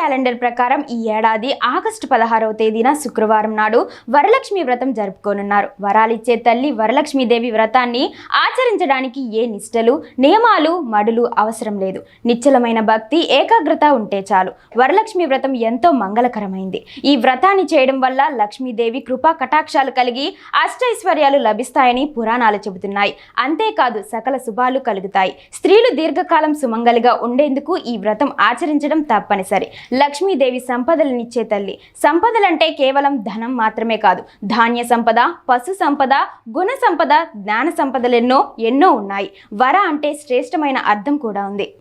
Calendar ప్రకారం ఈ ఏడాది ఆగస్టు పదహారవ తేదీన శుక్రవారం నాడు వరలక్ష్మి వ్రతం జరుపుకోనున్నారు. వరాలిచ్చే తల్లి వరలక్ష్మీదేవి వ్రతాన్ని ఆచరించడానికి ఏ నిష్టలు నియమాలు మడులు అవసరం లేదు. నిశ్చలమైన భక్తి ఏకాగ్రత ఉంటే చాలు. వరలక్ష్మి వ్రతం ఎంతో మంగళకరమైంది. ఈ వ్రతాన్ని చేయడం వల్ల లక్ష్మీదేవి కృపా కటాక్షాలు కలిగి అష్టైశ్వర్యాలు లభిస్తాయని పురాణాలు చెబుతున్నాయి. అంతేకాదు సకల శుభాలు కలుగుతాయి. స్త్రీలు దీర్ఘకాలం సుమంగలిగా ఉండేందుకు ఈ వ్రతం ఆచరించడం తప్పనిసరి. లక్ష్మీదేవి సంపదలనిచ్చే తల్లి. సంపదలంటే కేవలం ధనం మాత్రమే కాదు. ధాన్య సంపద పశు సంపద గుణ సంపద జ్ఞాన సంపదలెన్నో ఎన్నో ఉన్నాయి. వర అంటే శ్రేష్టమైన అర్థం కూడా ఉంది.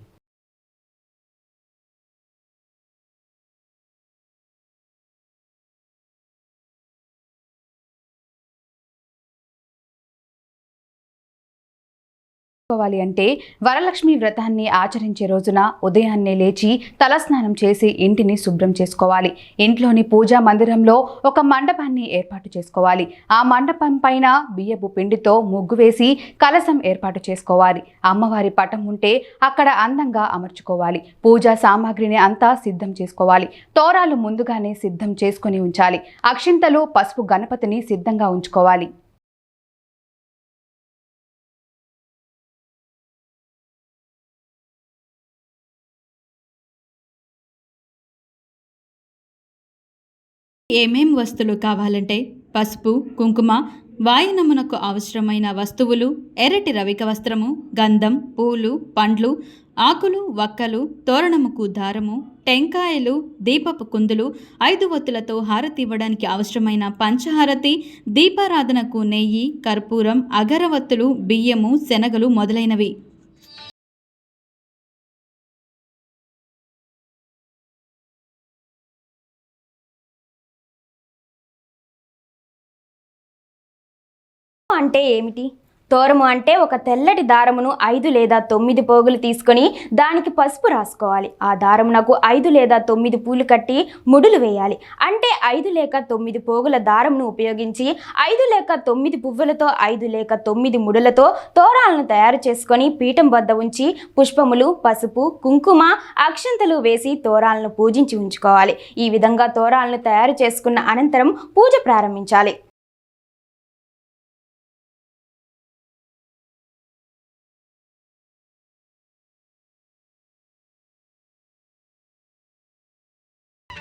చేసుకోవాలి అంటే వరలక్ష్మి వ్రతాన్ని ఆచరించే రోజున ఉదయాన్నే లేచి తలస్నానం చేసి ఇంటిని శుభ్రం చేసుకోవాలి. ఇంట్లోని పూజా మందిరంలో ఒక మండపాన్ని ఏర్పాటు చేసుకోవాలి. ఆ మండపం పైన బియ్యపు పిండితో ముగ్గు వేసి కలసం ఏర్పాటు చేసుకోవాలి. అమ్మవారి పటం ఉంటే అక్కడ అందంగా అమర్చుకోవాలి. పూజా సామాగ్రిని అంతా సిద్ధం చేసుకోవాలి. తోరాలు ముందుగానే సిద్ధం చేసుకొని ఉంచాలి. అక్షింతలు పసుపు గణపతిని సిద్ధంగా ఉంచుకోవాలి. ఏమేం వస్తువులు కావాలంటే పసుపు కుంకుమ వాయునమునకు అవసరమైన వస్తువులు ఎర్రటి రవిక వస్త్రము గంధం పూలు పండ్లు ఆకులు వక్కలు తోరణముకు దారము టెంకాయలు దీపపు కుందులు ఐదు ఒత్తులతో హారతి ఇవ్వడానికి అవసరమైన పంచహారతి దీపారాధనకు నెయ్యి కర్పూరం అగరవత్తులు బియ్యము శనగలు మొదలైనవి. అంటే ఏమిటి? తోరము అంటే ఒక తెల్లటి దారమును ఐదు లేదా తొమ్మిది పోగులు తీసుకొని దానికి పసుపు రాసుకోవాలి. ఆ దారమునకు ఐదు లేదా తొమ్మిది పూలు కట్టి ముడులు వేయాలి. అంటే ఐదు లేక తొమ్మిది పోగుల దారమును ఉపయోగించి ఐదు లేక తొమ్మిది పువ్వులతో ఐదు లేక తొమ్మిది ముడులతో తోరాలను తయారు చేసుకొని పీఠం వద్ద ఉంచి పుష్పములు పసుపు కుంకుమ అక్షంతలు వేసి తోరాలను పూజించి ఉంచుకోవాలి. ఈ విధంగా తోరాలను తయారు చేసుకున్న అనంతరం పూజ ప్రారంభించాలి.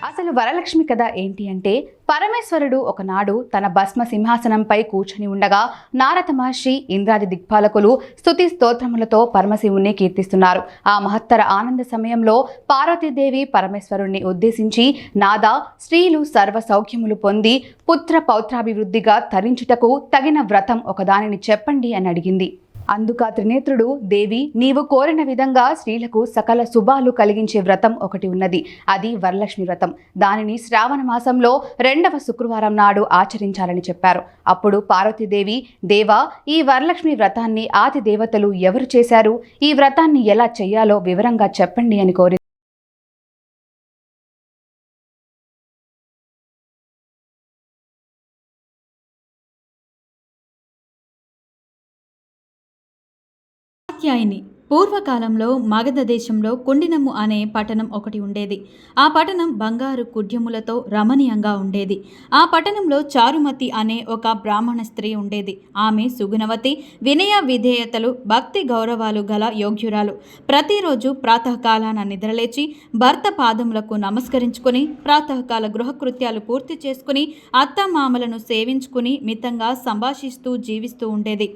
అసలు వరలక్ష్మి కథ ఏంటి అంటే పరమేశ్వరుడు ఒకనాడు తన భస్మ సింహాసనంపై కూర్చుని ఉండగా నారద మహర్షి ఇంద్రాది దిక్పాలకులు స్థుతి స్తోత్రములతో పరమశివుణ్ణి కీర్తిస్తున్నారు. ఆ మహత్తర ఆనంద సమయంలో పార్వతీదేవి పరమేశ్వరుణ్ణి ఉద్దేశించి నాదా స్త్రీలు సర్వ సౌఖ్యములు పొంది పుత్ర పౌత్రాభివృద్ధిగా తరించుటకు తగిన వ్రతం ఒకదానిని చెప్పండి అని అడిగింది. అందుక త్రినేత్రుడు దేవి నీవు కోరిన విధంగా స్త్రీలకు సకల శుభాలు కలిగించే వ్రతం ఒకటి ఉన్నది. అది వరలక్ష్మి వ్రతం. దానిని శ్రావణ మాసంలో రెండవ శుక్రవారం నాడు ఆచరించాలని చెప్పారు. అప్పుడు పార్వతీదేవి దేవా ఈ వరలక్ష్మి వ్రతాన్ని ఆది దేవతలు ఎవరు చేశారు? ఈ వ్రతాన్ని ఎలా చేయాలో వివరంగా చెప్పండి అని కోరి కాత్యాయని పూర్వకాలంలో మగధ దేశంలో కుండినము అనే పట్టణం ఒకటి ఉండేది. ఆ పట్టణం బంగారు కుడ్యములతో రమణీయంగా ఉండేది. ఆ పట్టణంలో చారుమతి అనే ఒక బ్రాహ్మణ స్త్రీ ఉండేది. ఆమె సుగుణవతి వినయ విధేయతలు భక్తి గౌరవాలు గల యోగ్యురాలు. ప్రతిరోజు ప్రాతకాలాన నిద్రలేచి భర్త పాదములకు నమస్కరించుకుని ప్రాతకాల గృహకృత్యాలు పూర్తి చేసుకుని అత్తమామలను సేవించుకుని మితంగా సంభాషిస్తూ జీవిస్తూ ఉండేది.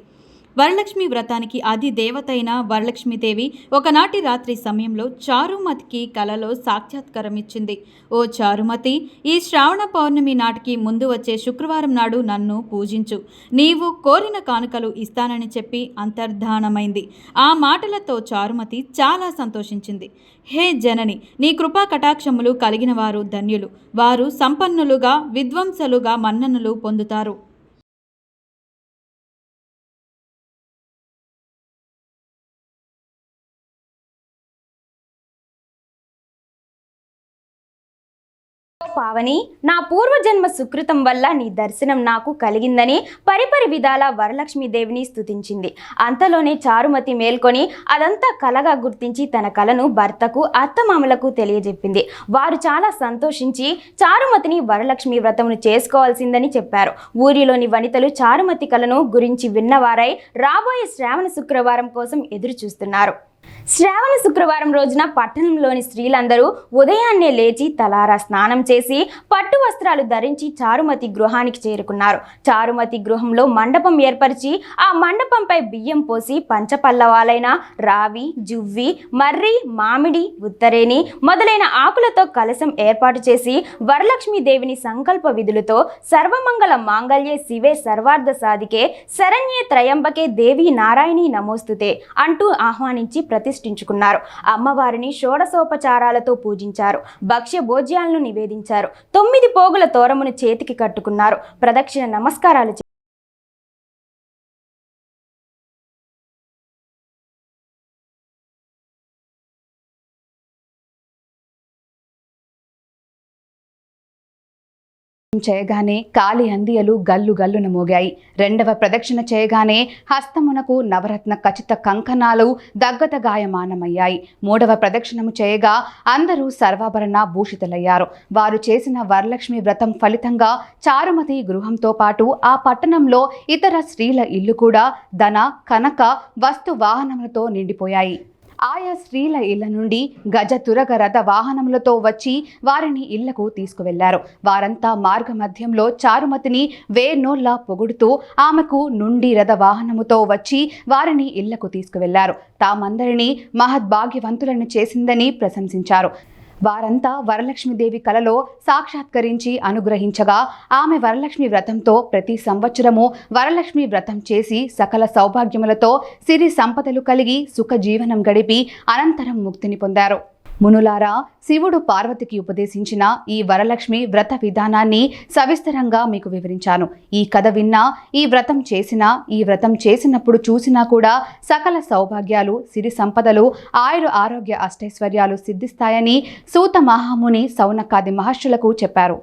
వరలక్ష్మి వ్రతానికి ఆది దేవతైన వరలక్ష్మీదేవి ఒకనాటి రాత్రి సమయంలో చారుమతికి కలలో సాక్షాత్కారం ఇచ్చింది ఓ చారుమతి ఈ శ్రావణ పౌర్ణమి నాటికి ముందు వచ్చే శుక్రవారం నాడు నన్ను పూజించు. నీవు కోరిన కానుకలు ఇస్తానని చెప్పి అంతర్ధానమైంది. ఆ మాటలతో చారుమతి చాలా సంతోషించింది. హే జనని నీ కృపా కటాక్షములు కలిగిన వారు ధన్యులు. వారు సంపన్నులుగా విద్వంసలుగా మన్ననలు పొందుతారు. పావని నా పూర్వజన్మ సుకృతం వల్ల నీ దర్శనం నాకు కలిగిందని పరిపరి విధాల వరలక్ష్మీదేవిని స్థుతించింది అంతలోనే చారుమతి మేల్కొని అదంతా కలగా గుర్తించి తన కలను భర్తకు అత్తమామలకు తెలియజెప్పింది. వారు చాలా సంతోషించి చారుమతిని వరలక్ష్మి వ్రతమును చేసుకోవాల్సిందని చెప్పారు. ఊరిలోని వనితలు చారుమతి కలను గురించి విన్నవారై రాబోయే శ్రావణ శుక్రవారం కోసం ఎదురు చూస్తున్నారు శ్రావణ శుక్రవారం రోజున పట్టణంలోని స్త్రీలందరూ ఉదయాన్నే లేచి తలారా స్నానం చేసి పట్టు వస్త్రాలు ధరించి చారుమతి గృహానికి చేరుకున్నారు. చారుమతి గృహంలో మండపం ఏర్పరిచి ఆ మండపంపై బియ్యం పోసి పంచపల్లవాలైన రావి జువ్వి మర్రి మామిడి ఉత్తరేని మొదలైన ఆకులతో కలశం ఏర్పాటు చేసి వరలక్ష్మీదేవిని సంకల్ప విధులతో సర్వమంగళ మాంగళ్యే శివే సర్వార్థ సాధికే శరణ్యే త్రయంబకే దేవి నారాయణి నమోస్తుతే అంటూ ఆహ్వానించి ప్రతిష్ఠించుకున్నారు. అమ్మవారిని షోడసోపచారాలతో పూజించారు. భక్ష్య భోజ్యాలను నివేదించారు. తొమ్మిది పోగుల తోరమును చేతికి కట్టుకున్నారు. ప్రదక్షిణ నమస్కారాలు చేయగానే కాలి అందియలు గల్లు గల్లున మోగాయి. రెండవ ప్రదక్షిణ చేయగానే హస్తమునకు నవరత్న ఖచ్చిత కంకణాలు దగ్గత గాయమానమయ్యాయి. మూడవ ప్రదక్షిణము చేయగా అందరూ సర్వాభరణ భూషితులయ్యారు. వారు చేసిన వరలక్ష్మి వ్రతం ఫలితంగా చారుమతి గృహంతో పాటు ఆ పట్టణంలో ఇతర స్త్రీల ఇల్లు కూడా ధన కనక వస్తు వాహనములతో నిండిపోయాయి. ఆయా స్త్రీల ఇళ్ళ నుండి గజ తురగ రథ వాహనములతో వచ్చి వారిని ఇళ్ళకు తీసుకువెళ్ళారు. వారంతా మార్గ మధ్యంలో చారుమతిని వేర్నోల్లా పొగుడుతూ ఆమెకు నుండి రథ వాహనముతో వచ్చి వారిని ఇళ్ళకు తీసుకువెళ్ళారు. తామందరినీ మహద్భాగ్యవంతులను చేసిందని ప్రశంసించారు. వారంతా వరలక్ష్మీదేవి కలలో సాక్షాత్కరించి అనుగ్రహించగా ఆమె వరలక్ష్మి వ్రతంతో ప్రతి సంవత్సరము వరలక్ష్మి వ్రతం చేసి సకల సౌభాగ్యములతో సిరి సంపదలు కలిగి సుఖ జీవనం గడిపి అనంతరం ముక్తిని పొందారు. మునులారా శివుడు పార్వతికి ఉపదేశించిన ఈ వరలక్ష్మి వ్రత విధానాన్ని సవిస్తరంగా మీకు వివరించాను. ఈ కథ విన్నా ఈ వ్రతం చేసినా ఈ వ్రతం చేసినప్పుడు చూసినా కూడా సకల సౌభాగ్యాలు సిరి సంపదలు ఆయుర ఆరోగ్య అష్టైశ్వర్యాలు సిద్ధిస్తాయని సూత మహాముని సౌనకాది మహర్షులకు చెప్పారు.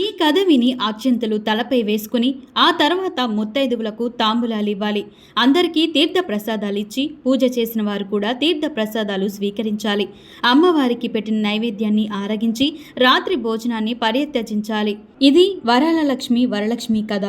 ఈ కథ విని అక్షంతలు తలపై వేసుకుని ఆ తర్వాత ముత్తైదువులకు తాంబూలాలు ఇవ్వాలి. అందరికీ తీర్థ ప్రసాదాలు ఇచ్చి పూజ చేసిన వారు కూడా తీర్థ ప్రసాదాలు స్వీకరించాలి. అమ్మవారికి పెట్టిన నైవేద్యాన్ని ఆరగించి రాత్రి భోజనాన్ని పర్యత్యజించాలి ఇది వరాల లక్ష్మి వరలక్ష్మి కథ.